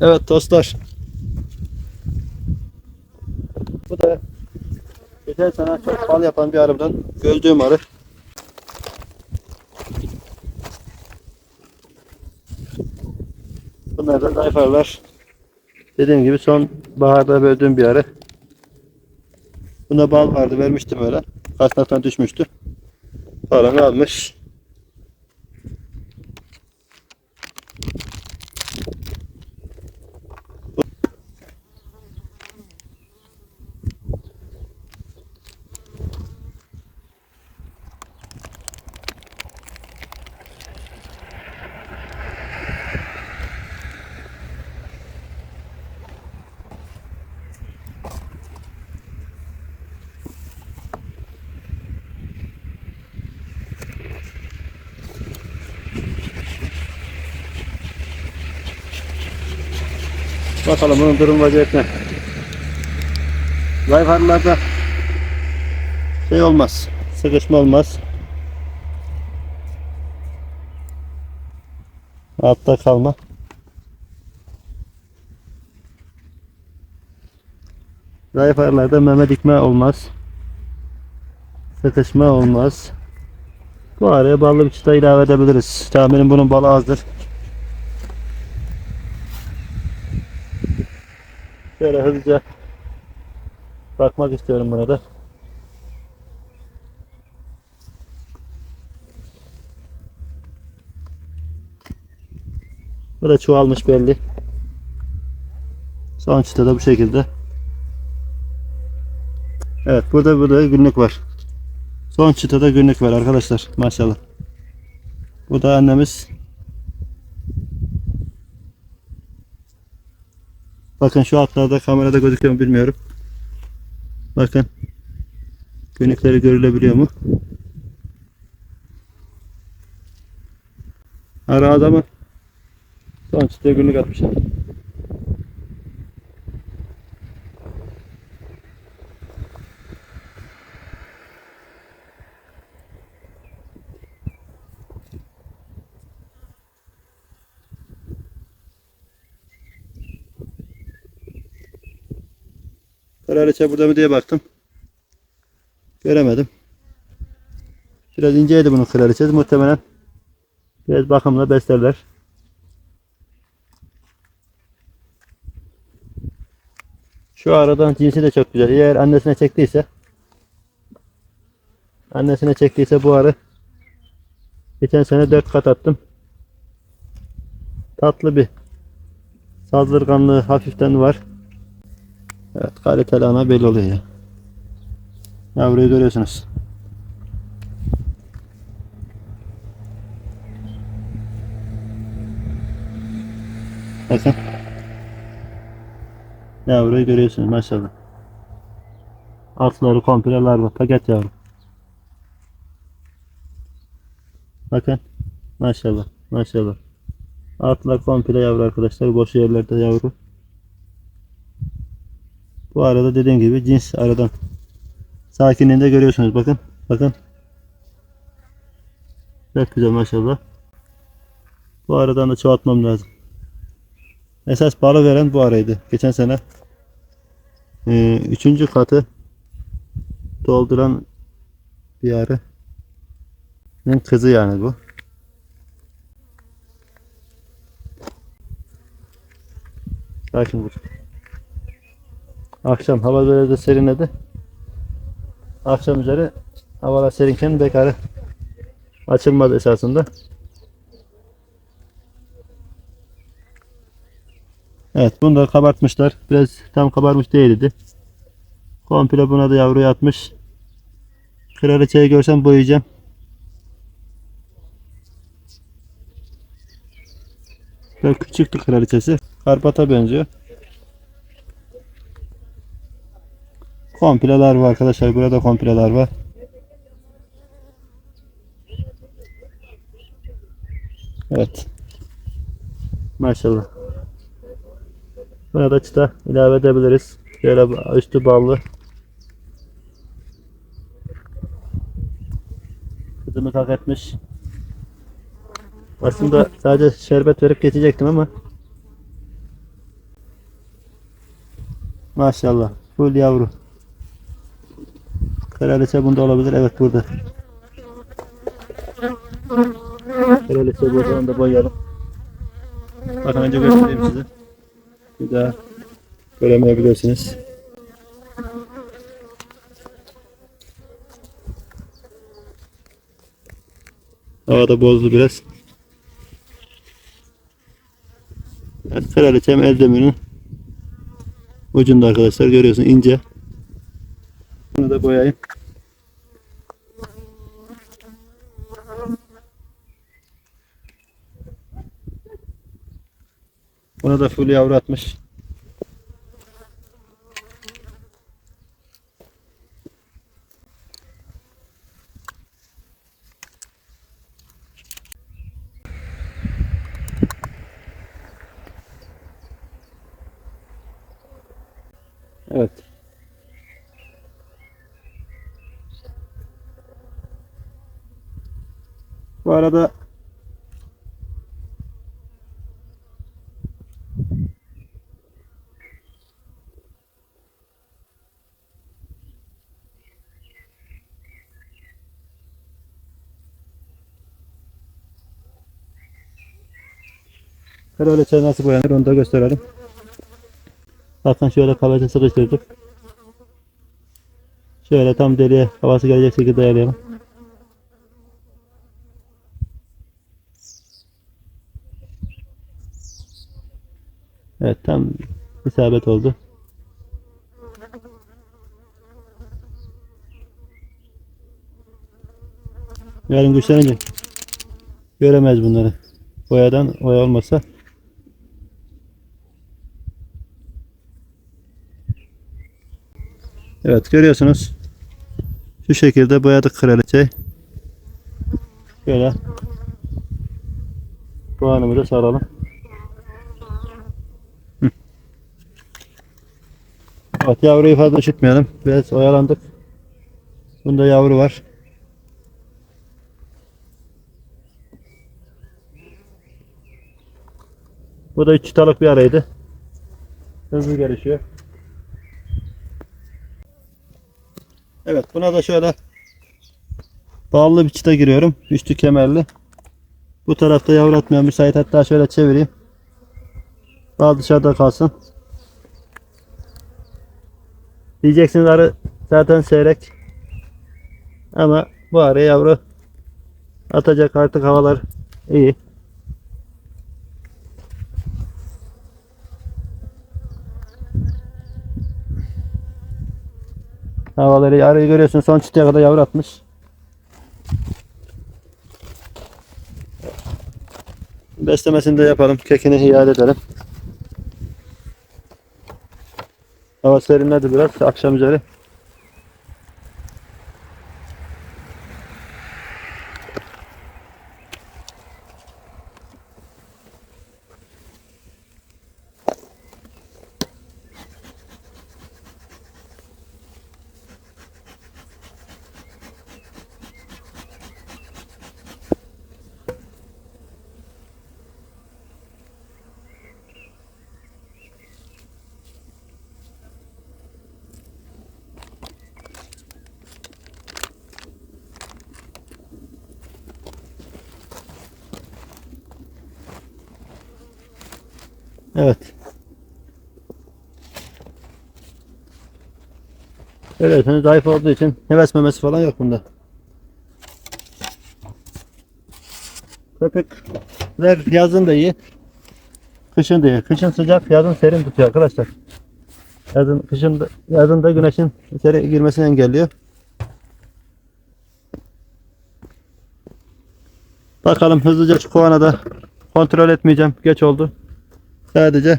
Evet dostlar. Bu da geçen sene çok bal yapan bir arımdan gördüğüm arı. Bunlar da dayfarlar. Dediğim gibi son baharda böldüğüm bir arı. Bunda bal vardı vermiştim öyle. Kasnaktan düşmüştü. Paranı almış. Bakalım bunun durum vaziyet ne? Zayıfarlarda şey olmaz. Sıkışma olmaz. Altta kalma. Zayıfarlarda meme dikme olmaz. Sıkışma olmaz. Bu araya ballı bir çıta ilave edebiliriz. Tahminim bunun balı azdır. Şöyle hızlıca bakmak istiyorum buna da. Bu da çoğalmış belli. Son çıta da bu şekilde. Evet burada burada günlük var. Son çıtada günlük var arkadaşlar maşallah. Bu da annemiz Bakın şu altlarda kamerada gözüküyor mu bilmiyorum. Bakın. Günlükleri görülebiliyor mu? Ara adamı son çıtaya günlük atmışlar. Kraliçe burada mı diye baktım. Göremedim. Biraz inceydi bunun kraliçesi. Muhtemelen biraz bakımla beslerler. Şu aradan cinsi de çok güzel. Eğer annesine çektiyse annesine çektiyse bu arı geçen sene 4 kat attım. Tatlı bir saldırganlığı hafiften var. Evet kaliteli ana belli oluyor ya. Yavruyu görüyorsunuz. Bakın. Yavruyu görüyorsunuz maşallah. Altları komple larva. Paket yavru. Bakın. Maşallah. Maşallah. Altlar komple yavru arkadaşlar. Boş yerlerde yavru. Bu arada dediğim gibi cins aradan sakinliğini de görüyorsunuz bakın. Bakın. Çok güzel maşallah. Bu aradan da çoğaltmam lazım. Esas balı veren bu araydı. Geçen sene e, üçüncü katı dolduran bir arının kızı yani bu. Sakin vur. Akşam hava böyle de serinledi. Akşam üzeri havalar serinken bekarı açılmadı esasında. Evet bunu da kabartmışlar. Biraz tam kabarmış değildi. Komple buna da yavru yatmış. Kraliçeyi görsem boyayacağım. Böyle küçüktü kraliçesi. Karpata benziyor. Kompileler var arkadaşlar. Burada kompileler var. Evet. Maşallah. Buna da çıta ilave edebiliriz. Şöyle üstü ballı. Kızımı hak etmiş. Aslında sadece şerbet verip geçecektim ama Maşallah. Full yavru. Kraliçe bunda olabilir. Evet burada. Kraliçe burada. Onu da boyayalım. Bakın önce göstereyim size. Bir daha göremeyebilirsiniz. Hava da bozdu biraz. Evet, kraliçem Eldemir'in ucunda arkadaşlar görüyorsun ince. Bunu da boyayayım. Buna da full yavru atmış. Evet. Bu arada Kraliçe nasıl boyanır onu da gösterelim. Bakın şöyle kabaca sıkıştırdık. Şöyle tam deliğe havası gelecek şekilde ayarlayalım. Evet tam isabet oldu. Yarın güçlenince göremez bunları. Boyadan boya olmasa Evet görüyorsunuz. Şu şekilde boyadık kraliçeyi. Şöyle puanımızı saralım. Evet yavruyu fazla üşütmeyelim. Biraz oyalandık. Bunda yavru var. Bu da 3 çıtalık bir araydı. Hızlı gelişiyor. Evet buna da şöyle bağlı bir çıta giriyorum. Üstü kemerli. Bu tarafta yavru atmaya müsait. Hatta şöyle çevireyim. Bal dışarıda kalsın. Diyeceksiniz arı zaten seyrek. Ama bu araya yavru atacak artık havalar iyi. Havaları arayı görüyorsun son çıtaya kadar yavru atmış. Beslemesini de yapalım. Kekini iade edelim. Hava serinledi biraz akşam üzeri. Evet. Görüyorsunuz zayıf olduğu için heves falan yok bunda. Köpekler yazın da iyi. Kışın da iyi. Kışın sıcak, yazın serin tutuyor arkadaşlar. Yazın, kışın da, yazın da güneşin içeri girmesini engelliyor. Bakalım hızlıca şu kovana da kontrol etmeyeceğim. Geç oldu. Sadece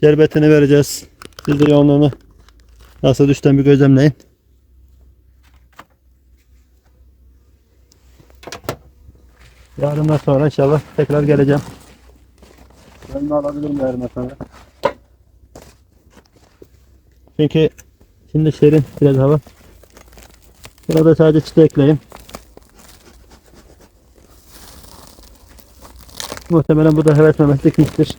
şerbetini vereceğiz. Siz de yoğunluğunu nasıl düşten bir gözlemleyin. Yarından sonra inşallah tekrar geleceğim. Ben de alabilirim yarından sonra. Çünkü şimdi serin biraz hava. Burada sadece çıta Muhtemelen bu da heves memeslik mistir.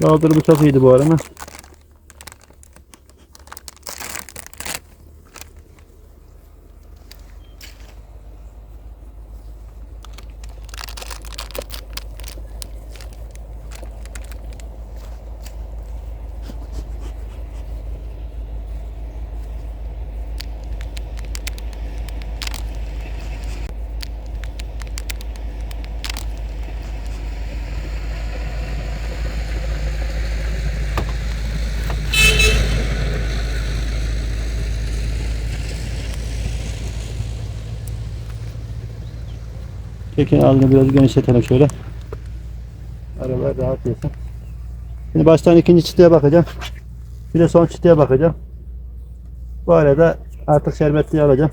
Yağdırımı çok iyiydi bu arama. Tekin ağzını biraz genişletelim şöyle. Aralar rahat yesin. Şimdi baştan ikinci çıtaya bakacağım. Bir de son çıtaya bakacağım. Bu arada artık şerbetliği alacağım.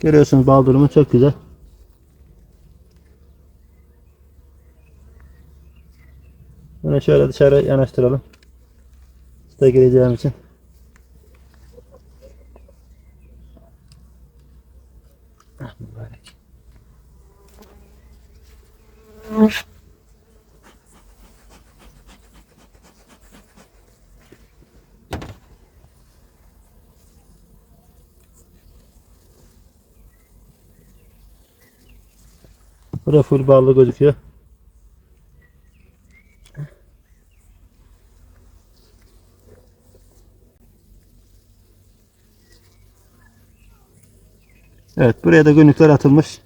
Görüyorsunuz bal durumu çok güzel. Bunu şöyle dışarı yanaştıralım. Usta gireceğim için. Ah, mübarek. Burada full ballı gözüküyor. Evet buraya da günlükler atılmış.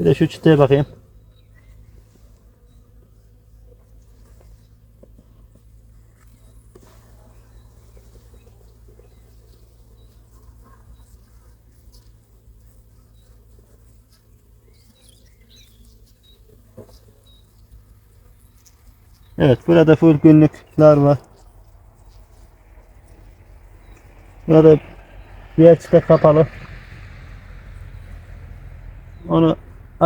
Bir de şu çıtaya bakayım. Evet burada full günlükler var. Burada diğer çıta kapalı. Onu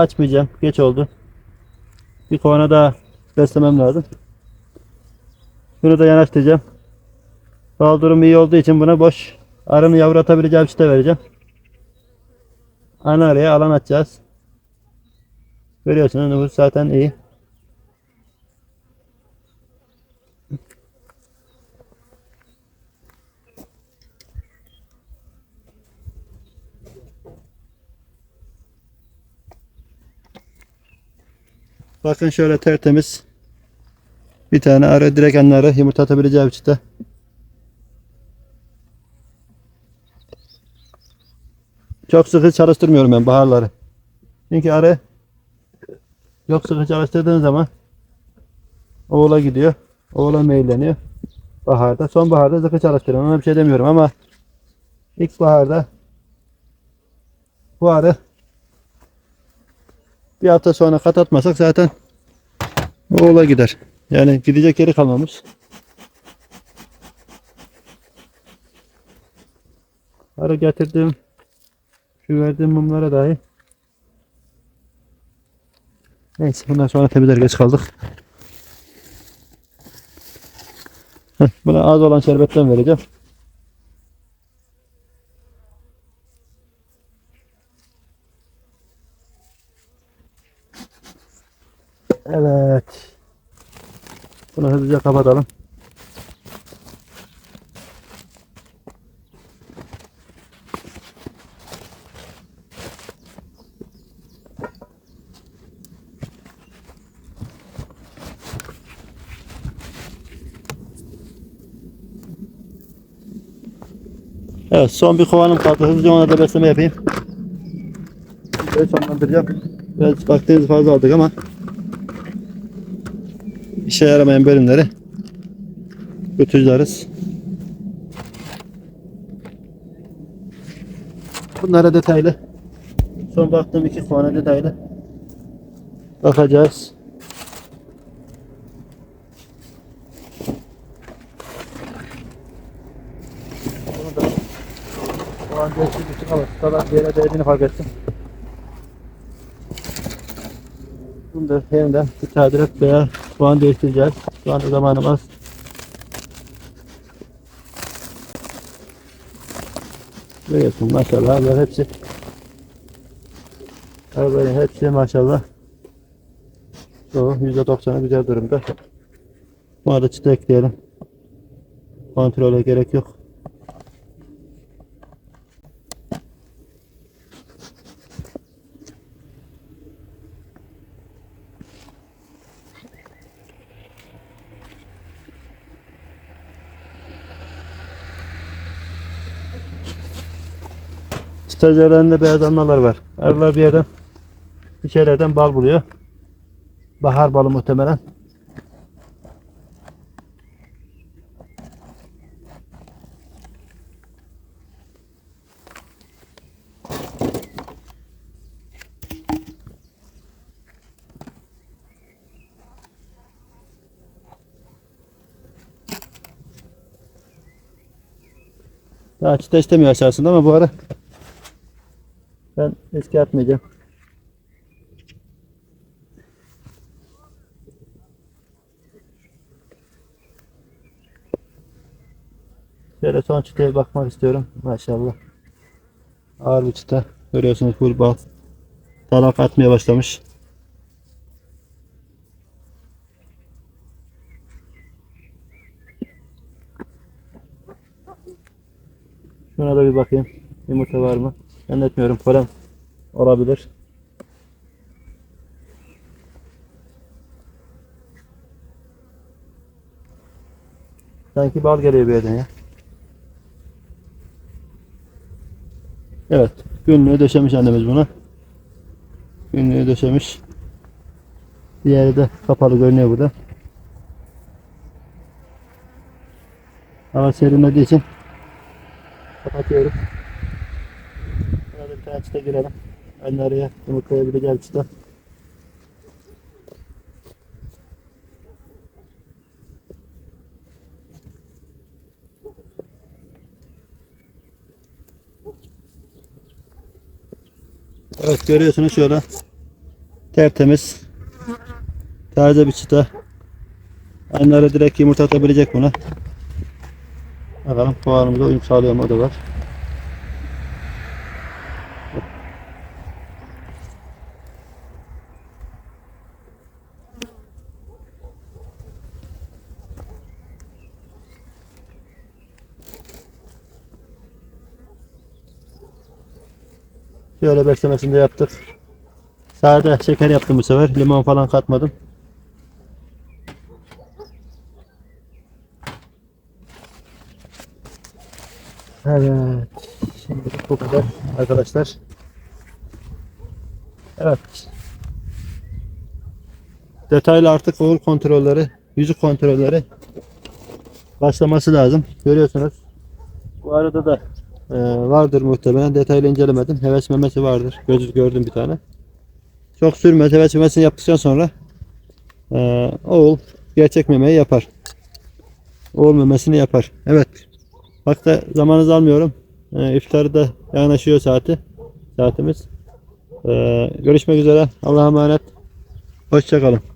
açmayacağım. Geç oldu. Bir kovana daha beslemem lazım. Bunu da yanaştıracağım. Bal durumu iyi olduğu için buna boş arını yavru atabileceğim çıta vereceğim. Ana araya alan açacağız. Görüyorsunuz nüfus zaten iyi. Bakın şöyle tertemiz. Bir tane arı direkt anları yumurta atabileceği çıta. Çok sıkı çalıştırmıyorum ben baharları. Çünkü arı çok sıkı çalıştırdığın zaman oğula gidiyor. Oğula meyilleniyor. Baharda. Sonbaharda sıkı çalıştırıyorum. Ona bir şey demiyorum ama ilkbaharda bu arı bir hafta sonra kat atmasak zaten oğula gider. Yani gidecek yeri kalmamış. Ara getirdim. Şu verdiğim mumlara dahi. Neyse bundan sonra temizler geç kaldık. Buna az olan şerbetten vereceğim. Evet. Bunu hızlıca kapatalım. Evet son bir kovanım kaldı. Hızlıca ona da besleme yapayım. Böyle sonlandıracağım. Biraz vaktimiz fazla aldık ama işe yaramayan bölümleri götüreceğiz. Bunlara detaylı son baktığım iki kovana detaylı bakacağız. Bunu da o an geçti bütün havasından bir yere değdiğini fark ettim. Bunu da yeniden bir tadilat veya puan değiştireceğiz. Şu anda zamanım az. Görüyorsun maşallah böyle hepsi Arabanın hepsi maşallah Çoğu %90'ı güzel durumda. Bu arada çıta ekleyelim. Kontrole gerek yok. Çıtacılarında beyaz almalar var. Arılar bir yerden bir şeylerden bal buluyor. Bahar balı muhtemelen. Daha çıta istemiyor aşağısında ama bu ara ben eski atmayacağım. Şöyle son çıtaya bakmak istiyorum. Maşallah. Ağır bir çıta. Görüyorsunuz full bal. Tarak atmaya başlamış. Şuna da bir bakayım. Yumurta var mı? Zannetmiyorum. Polen olabilir. Sanki bal geliyor bir yerden ya. Evet. Günlüğü döşemiş annemiz bunu. Günlüğü döşemiş. Diğeri de kapalı görünüyor burada. Hava serinlediği için kapatıyorum. Çıta girelim. De araya yumurtlayabileceğim çıta. Evet görüyorsunuz şöyle tertemiz taze bir çıta. Anları direkt yumurta atabilecek buna. Bakalım puanımıza uyum sağlıyor mu o da var. Şöyle beslemesini de yaptık. Sade şeker yaptım bu sefer. Limon falan katmadım. Evet. Şimdi bu kadar arkadaşlar. Evet. Detaylı artık oğul kontrolleri, yüzük kontrolleri başlaması lazım. Görüyorsunuz. Bu arada da ee, vardır muhtemelen. Detaylı incelemedim. Heves memesi vardır. Gözü gördüm bir tane. Çok sürmez. Heves memesini yaptıktan sonra ee, oğul gerçek memeyi yapar. Oğul memesini yapar. Evet. Da zamanınızı almıyorum. Ee, iftarı da yaklaşıyor saati. Saatimiz. Ee, görüşmek üzere. Allah'a emanet. Hoşçakalın.